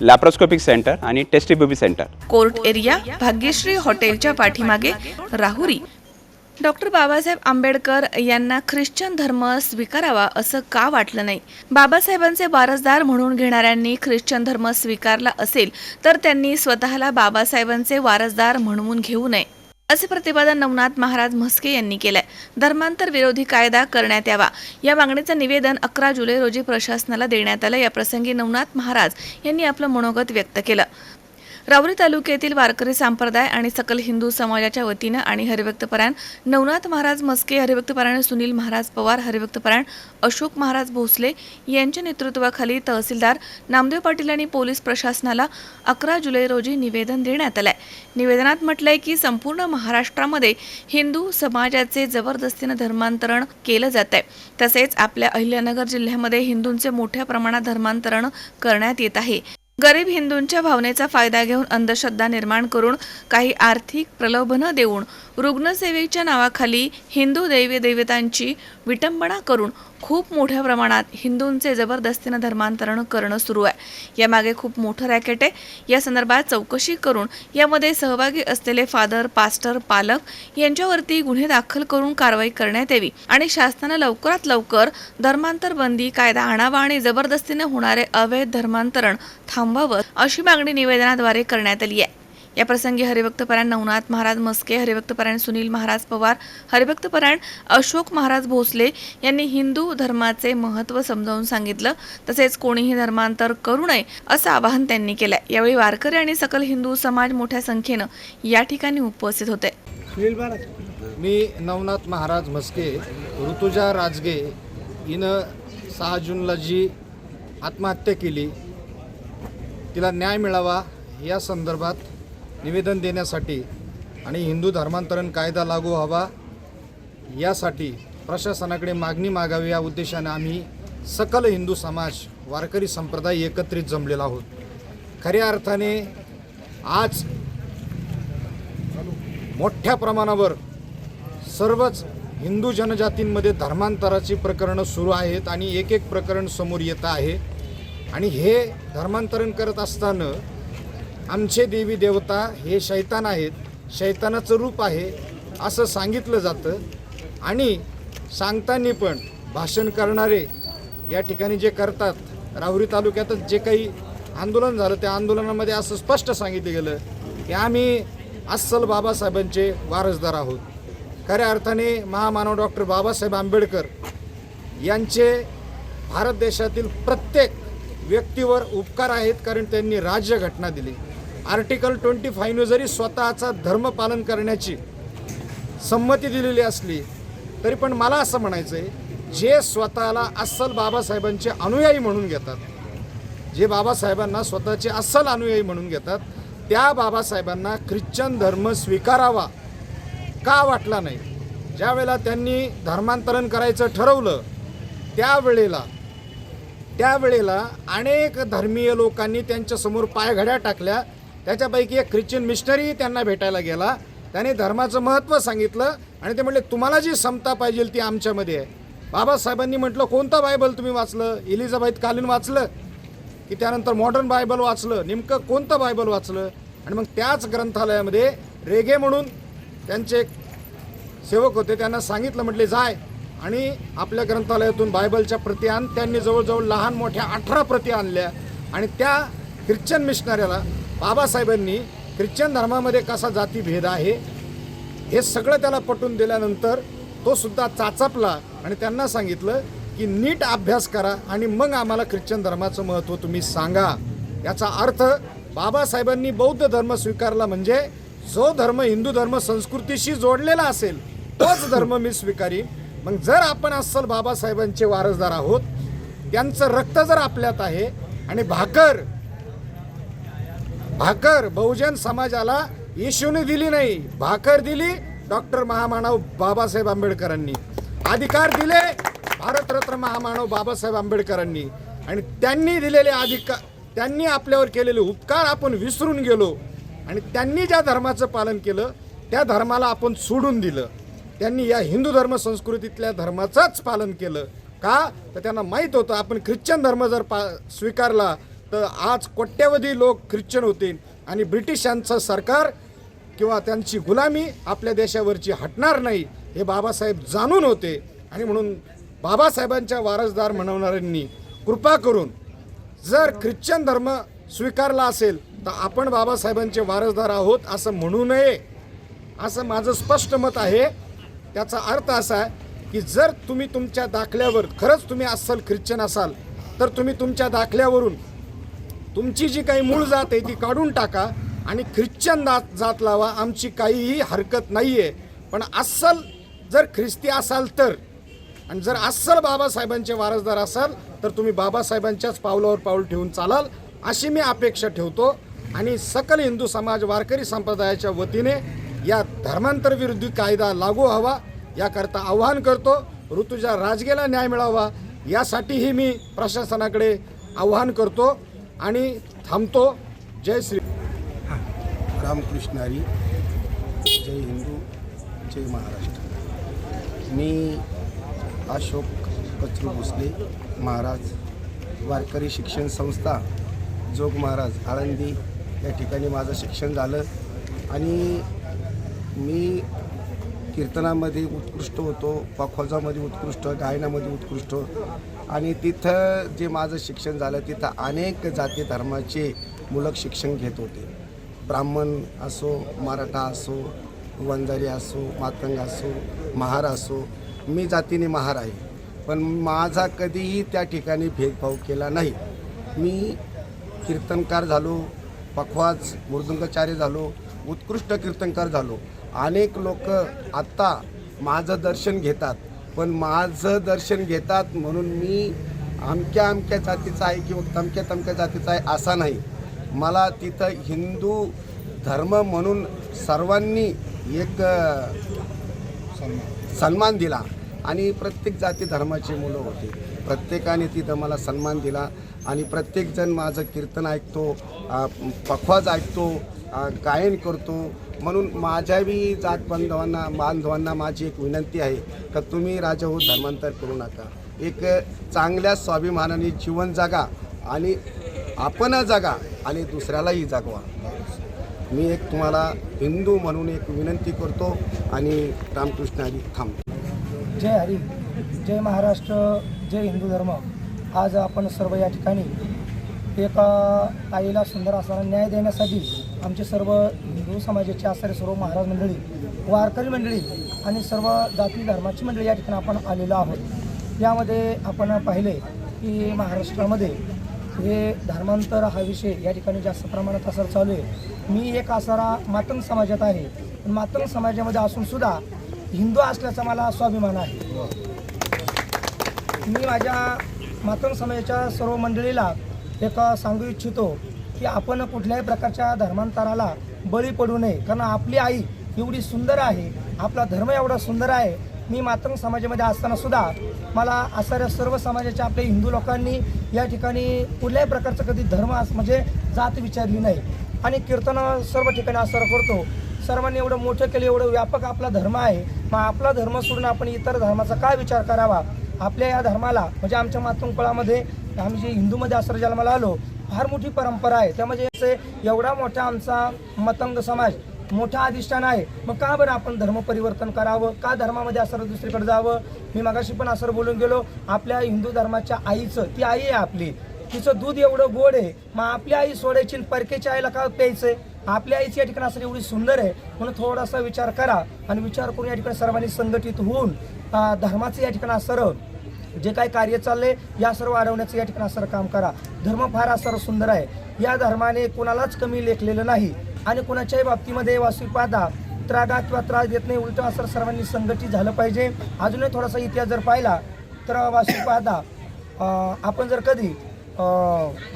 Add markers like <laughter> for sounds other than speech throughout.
Laparoscopic centre आणि test tube baby centre court area Bhagyashree हॉटेलच्या पाठीमागे राहुरी. डॉक्टर बाबासाहेब आंबेडकर यांना ख्रिश्चन धर्म स्वीकारावा असं का वाटलं नाही? बाबासाहेबांचे वारसदार म्हणून घेणाऱ्यांनी ख्रिश्चन धर्म स्वीकारला असेल तर त्यांनी स्वतःला बाबासाहेबांचे वारसदार म्हणवून घेऊ नये. असे प्रतिपादन नवनाथ महाराज म्हस्के यांनी केलंय. धर्मांतर विरोधी कायदा करण्यात यावा. या मागणीचं निवेदन अकरा जुलै रोजी प्रशासनाला देण्यात आलं. या प्रसंगी नवनाथ महाराज यांनी आपलं मनोगत व्यक्त केलं. रावरी तालुक्यातील वारकरी संप्रदाय आणि सकल हिंदू समाजाच्या वतीनं आणि हरिभक्तपरायण नवनाथ महाराज मस्के हरिभक्तपरायण सुनील महाराज पवार हरिभक्तपरायण अशोक महाराज भोसले यांच्या नेतृत्वाखाली तहसीलदार नामदेव पाटील आणि पोलीस प्रशासनाला अकरा जुलै रोजी निवेदन देण्यात आलंय. निवेदनात म्हटलंय की संपूर्ण महाराष्ट्रामध्ये हिंदू समाजाचे जबरदस्तीनं धर्मांतरण केलं जात आहे तसेच आपल्या अहिल्यानगर जिल्ह्यामध्ये हिंदूंचे मोठ्या प्रमाणात धर्मांतरण करण्यात येत आहे. गरीब हिंदूंच्या भावनेचा फायदा घेऊन अंधश्रद्धा निर्माण करून काही आर्थिक प्रलोभनं देऊन रुग्णसेवेच्या नावाखाली हिंदू दैवी देवतांची विटंबना करून खूप मोठ्या प्रमाणात हिंदूंचे जबरदस्तीनं धर्मांतरण करणं सुरू आहे. यामागे खूप मोठं रॅकेट आहे. या संदर्भात चौकशी करून यामध्ये सहभागी असलेले फादर पास्टर पालक यांच्यावरती गुन्हे दाखल करून कारवाई करण्यात यावी आणि शासनानं लवकरात लवकर धर्मांतर बंदी कायदा आणावा आणि जबरदस्तीने होणारे अवैध धर्मांतरण थांब थांबवावं अशी मागणी निवेदनाद्वारे करण्यात आली आहे. या प्रसंगी हरिभक्तपरायण नवनाथ महाराज मस्के हरिभक्तपरायण सुनील महाराज पवार हरिभक्तपरायण अशोक महाराज भोसले यांनी हिंदू धर्माचे महत्त्व समजावून सांगितलं तसेच कोणीही धर्मांतर करू नये असं आवाहन त्यांनी केलंय. यावेळी वारकरी आणि सकल हिंदू समाज मोठ्या संख्येनं या ठिकाणी उपस्थित होते. मी नवनाथ महाराज मस्के ऋतुजा राजगे हिनं सहा जूनला जी आत्महत्या केली तिला न्याय मिळावा या संदर्भात निवेदन देण्यासाठी आणि हिंदू धर्मांतरण कायदा लागू व्हावा यासाठी प्रशासनाकडे मागणी मागावी या उद्देशाने आम्ही सकल हिंदू समाज वारकरी संप्रदाय एकत्रित जमलेला आहोत. खऱ्या अर्थाने आज मोठ्या प्रमाणावर सर्वच हिंदू जनजातींमध्ये धर्मांतराची प्रकरणं सुरू आहेत आणि एक एक प्रकरण समोर येतं आहे. आणि हे धर्मांतरण करत असताना आमचे देवी देवता हे शैतान आहेत शैतानाचं रूप आहे असं सांगितलं जातं. आणि सांगताना पण भाषण करणारे या ठिकाणी जे करतात राहुरी तालुक्यातच जे काही आंदोलन झालं त्या आंदोलनामध्ये असं स्पष्ट सांगितलं गेलं की आम्ही अस्सल बाबासाहेबांचे वारसदार आहोत. खऱ्या अर्थाने महामानव डॉक्टर बाबासाहेब आंबेडकर यांचे भारत देशातील प्रत्येक व्यक्तीवर उपकार आहेत कारण त्यांनी राज्यघटना दिली. आर्टिकल ट्वेंटी फाईव्ह जरी स्वतःचा धर्म पालन करण्याची संमती दिलेली असली तरी पण मला असं म्हणायचं आहे जे स्वतःला अस्सल बाबासाहेबांचे अनुयायी म्हणून घेतात जे बाबासाहेबांना स्वतःचे अस्सल अनुयायी म्हणून घेतात त्या बाबासाहेबांना ख्रिश्चन धर्म स्वीकारावा का वाटला नाही? ज्यावेळेला त्यांनी धर्मांतरण करायचं ठरवलं त्यावेळेला त्यावेळेला अनेक धर्मीय लोकांनी त्यांच्यासमोर पायघड्या टाकल्या. त्याच्यापैकी एक ख्रिश्चन मिशनरी त्यांना भेटायला गेला. त्याने धर्माचं महत्त्व सांगितलं आणि ते म्हटले तुम्हाला जी समता पाहिजे ती आमच्यामध्ये आहे. बाबासाहेबांनी म्हटलं कोणतं बायबल तुम्ही वाचलं? इलिझाबाईत कालीन वाचलं की त्यानंतर मॉडर्न बायबल वाचलं नेमकं कोणतं बायबल वाचलं? आणि मग त्याच ग्रंथालयामध्ये रेगे म्हणून त्यांचे एक सेवक होते त्यांना सांगितलं म्हटले जाय आणि आपल्या ग्रंथालयातून बायबलच्या प्रती आण त्यांनी जवळजवळ लहान मोठ्या अठरा प्रती आणल्या. आणि त्या ख्रिश्चन मिशनऱ्याला बाबासाहेबांनी ख्रिश्चन धर्मामध्ये कसा जातीभेद आहे हे सगळं त्याला पटवून दिल्यानंतर तो सुद्धा चाचापला आणि त्यांना सांगितलं की नीट अभ्यास करा आणि मग आम्हाला ख्रिश्चन धर्माचं महत्त्व तुम्ही सांगा. याचा अर्थ बाबासाहेबांनी बौद्ध धर्म स्वीकारला म्हणजे जो धर्म हिंदू धर्म संस्कृतीशी जोडलेला असेल तोच धर्म मी स्वीकारीन. मग जर आपण अस्सल बाबासाहेबांचे वारसदार आहोत त्यांचं रक्त जर आपल्यात आहे आणि भाकर भाकर बहुजन समाजाला येशूने दिली नाही भाकर दिली डॉक्टर महामानव बाबासाहेब आंबेडकरांनी. अधिकार दिले भारतरत्न महामानव बाबासाहेब आंबेडकरांनी. आणि त्यांनी दिलेले अधिकार त्यांनी आपल्यावर केलेले उपकार आपण विसरून गेलो. आणि त्यांनी ज्या धर्माचं पालन केलं त्या धर्माला आपण सोडून दिलं. त्यांनी या हिंदू धर्म संस्कृतीतल्या धर्माचंच पालन केलं. का? तर त्यांना माहीत होतं आपण ख्रिश्चन धर्म जर पा स्वीकारला तर आज कोट्यवधी लोक ख्रिश्चन होतील आणि ब्रिटिशांचं सरकार किंवा त्यांची गुलामी आपल्या देशावरची हटणार नाही हे बाबासाहेब जाणून होते. आणि म्हणून बाबासाहेबांच्या वारसदार म्हणवणाऱ्यांनी कृपा करून जर ख्रिश्चन धर्म स्वीकारला असेल तर आपण बाबासाहेबांचे वारसदार आहोत असं म्हणू नये. असं माझं स्पष्ट मत आहे. त्याचा अर्थ असा आहे की जर तुम्ही तुमच्या दाखल्यावर खरंच तुम्ही अस्सल ख्रिश्चन असाल तर तुम्ही तुमच्या दाखल्यावरून तुमची जी काही मूळ जात आहे ती काढून टाका आणि ख्रिश्चन जात जात लावा आमची काहीही हरकत नाही आहे पण अस्सल जर ख्रिस्ती असाल तर आणि जर अस्सल बाबासाहेबांचे वारसदार असाल तर तुम्ही बाबासाहेबांच्याच पावलावर पाऊल ठेवून चालाल अशी मी अपेक्षा ठेवतो. आणि सकल हिंदू समाज वारकरी संप्रदायाच्या वतीने या धर्मांतर विरोधी कायदा लागू हवा याकरता आवाहन करतो ऋतुजा राजगेला न्याय मिळावा यासाठीही मी प्रशासनाकडे आव्हान करतो आणि थांबतो. जय श्री रामकृष्णारी जय हिंदू जय महाराष्ट्र. मी अशोक कचरू भोसले महाराज वारकरी शिक्षण संस्था जोग महाराज आळंदी. या ठिकाणी माझं शिक्षण झालं आणि मी कीर्तनामध्ये उत्कृष्ट होतो पखवाजामध्ये उत्कृष्ट गायनामध्ये उत्कृष्ट. आणि तिथं जे माझं शिक्षण झालं तिथं अनेक जाती धर्माचे मुलक शिक्षण घेत होते. ब्राह्मण असो मराठा असो वंजारी असो मातंग असो महार असो मी जातीने महार आहे. पण माझा कधीही त्या ठिकाणी भेदभाव केला नाही. मी कीर्तनकार झालो पखवाज मृदंगाचार्य झालो उत्कृष्ट कीर्तनकार झालो. अनेक लोक आत्ता माझं दर्शन घेतात पण माझं दर्शन घेतात म्हणून मी अमक्या अमक्या जातीचा आहे किंवा तमक्या तमक्या जातीचा आहे असा नाही. मला तिथं हिंदू धर्म म्हणून सर्वांनी एक सन्मान दिला आणि प्रत्येक जाती धर्माची मुलं होती. प्रत्येकाने तिथं मला सन्मान दिला आणि प्रत्येकजण माझं कीर्तन ऐकतो पखवाज ऐकतो गायन करतो. म्हणून माझ्या बी जात बांधवांना बांधवांना माझी एक विनंती आहे का तुम्ही राजा हो, धर्मांतर करू नका. एक चांगल्या स्वाभिमानाने जीवन जगा आणि आपण जगा आणि दुसऱ्यालाही जगवा. मी एक तुम्हाला हिंदू म्हणून एक विनंती करतो आणि रामकृष्ण हरी थांबतो. जय हरी जय महाराष्ट्र जय हिंदू धर्म. आज आपण सर्व या ठिकाणी एका ताईला सुंदर असा न्याय देण्यासाठी आमचे सर्व हिंदू समाजाचे असणारे सर्व महाराज मंडळी वारकरी मंडळी आणि सर्व जाती धर्माची मंडळी या ठिकाणी आपण आलेलो आहोत. यामध्ये आपण पाहिले की महाराष्ट्रामध्ये हे धर्मांतर हा विषय या ठिकाणी जास्त प्रमाणात असर चालू आहे. मी एक असारा मातंग समाजात आहे. पण मातंग समाजामध्ये असून सुद्धा हिंदू असल्याचा मला स्वाभिमान आहे. मी माझ्या मातंग समाजाच्या सर्व मंडळीला एक सांगू इच्छितो की आपण कुठल्याही प्रकारच्या धर्मांतराला बळी पडू नये. कारण आपली आई एवढी सुंदर आहे. आपला धर्म एवढा सुंदर आहे. मी मातंग समाजामध्ये असताना सुद्धा मला असणाऱ्या सर्व समाजाच्या आपल्या हिंदू लोकांनी या ठिकाणी कुठल्याही प्रकारचं कधी धर्म अस- म्हणजे जात विचारली नाही. आणि कीर्तन सर्व ठिकाणी असर करतो. सर्वांनी एवढं मोठं केलं एवढं व्यापक आपला धर्म आहे. मग आपला धर्म सोडून आपण इतर धर्माचा काय विचार करावा? आपल्या या धर्माला म्हणजे आमच्या मातृकुळामध्ये आम्ही जे हिंदूमध्ये आश्रय जन्माला आलो फार मोठी परंपरा आहे. त्यामध्ये म्हणजे याचे एवढा मोठा आमचा मतंग समाज मोठा अधिष्ठान आहे. मग का बरं आपण धर्म परिवर्तन करावं? का धर्मामध्ये असर दुसरीकडे जावं? मी मगाशी पण असर बोलून गेलो आपल्या हिंदू धर्माच्या आईचं ती आई आहे आपली. तिचं दूध एवढं गोड आहे मग आपली आई सोडायची परकेच्या आईला का प्यायचंय? आपल्या आईची या ठिकाणी असं एवढी सुंदर आहे. म्हणून थोडासा विचार करा आणि विचार करून या ठिकाणी सर्वांनी संघटित होऊन धर्माचं या ठिकाणी असर जे काय कार्य चाललंय या सर्व वाढवण्याचं या ठिकाणी सर काम करा. धर्म फार असर सुंदर आहे. या धर्माने कोणालाच कमी लेखलेलं नाही आणि कोणाच्याही बाबतीमध्ये वास्तविक पाहता त्रागा किंवा त्रास देत नाही उलट असं सर्वांनी संघटित झालं पाहिजे. अजूनही थोडासा इतिहास जर पाहिला तर वास्तविक पाहता आपण जर कधी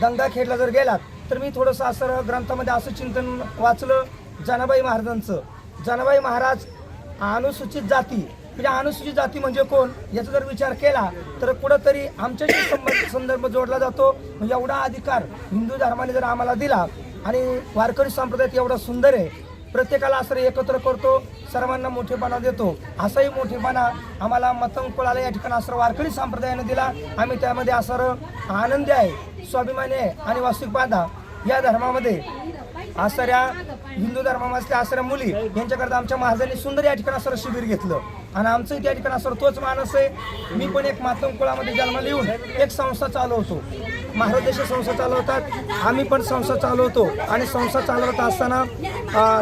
दंगा खेडला जर गेलात तर मी थोडंसं असं ग्रंथामध्ये असं चिंतन वाचलं जनाबाई महाराजांचं. जनाबाई महाराज अनुसूचित जाती. म्हणजे अनुसूचित जाती म्हणजे कोण? याचा जर विचार केला तर कुठंतरी आमच्याशी संबंध <coughs> संदर्भ जोडला जातो. म्हणजे एवढा अधिकार हिंदू धर्माने जर आम्हाला दिला आणि वारकरी संप्रदायात एवढा सुंदर आहे. प्रत्येकाला असं एकत्र करतो सर्वांना मोठेपणा देतो. असाही मोठेपणा आम्हाला मतंग कुळाला या ठिकाणी असं वारकरी संप्रदायाने दिला. आम्ही त्यामध्ये असं आनंदी आहे स्वाभिमानी आहे आणि वास्तविक बाधा. या धर्मामध्ये असणाऱ्या हिंदू धर्मामधल्या असणाऱ्या मुली यांच्याकरता आमच्या महाराजांनी सुंदर या ठिकाणी असं शिबिर घेतलं. आणि आमचंही त्या ठिकाणी असं तोच माणूस आहे. मी पण एक मातम कुळामध्ये जन्माला येऊन एक संस्था चालवतो. महाराज देश संस्था चालवतात आम्ही पण संस्था चालवतो. आणि संस्था चालवत असताना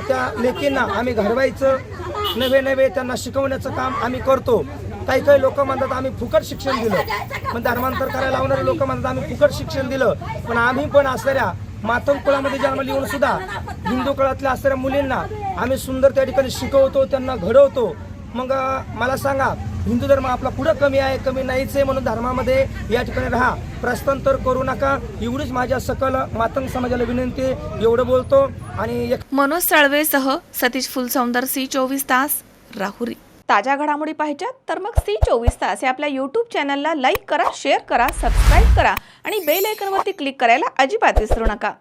त्या लेकींना आम्ही घडवायचं नवे नवे त्यांना शिकवण्याचं काम आम्ही करतो. काही काही लोक म्हणतात आम्ही फुकट शिक्षण दिलं. पण धर्मांतर करायला लावणारे लोक म्हणतात आम्ही फुकट शिक्षण दिलं. पण आम्ही पण असणाऱ्या मातम कुळामध्ये जन्म येऊन सुद्धा हिंदू कुळातल्या असणाऱ्या मुलींना आम्ही सुंदर त्या ठिकाणी शिकवतो त्यांना घडवतो. मग मला सांगा हिंदू धर्म आपला पुढं कमी आहे कमी नाहीच आहे म्हणून धर्मामध्ये या ठिकाणी राहा. प्रस्थांतर करू नका. एवढीच माझ्या सकल मातंग समाजाला विनंती. एवढं बोलतो आणि एक मनोज साळवेसह सतीश फुलसौंदर सी चोवीस तास राहुरी. ताज्या घडामोडी पाहिजेत तर मग सी चोवीस तास या आपल्या यूट्यूब चॅनलला लाईक करा शेअर करा सबस्क्राईब करा आणि बेल आयकॉनवरती क्लिक करायला अजिबात विसरू नका.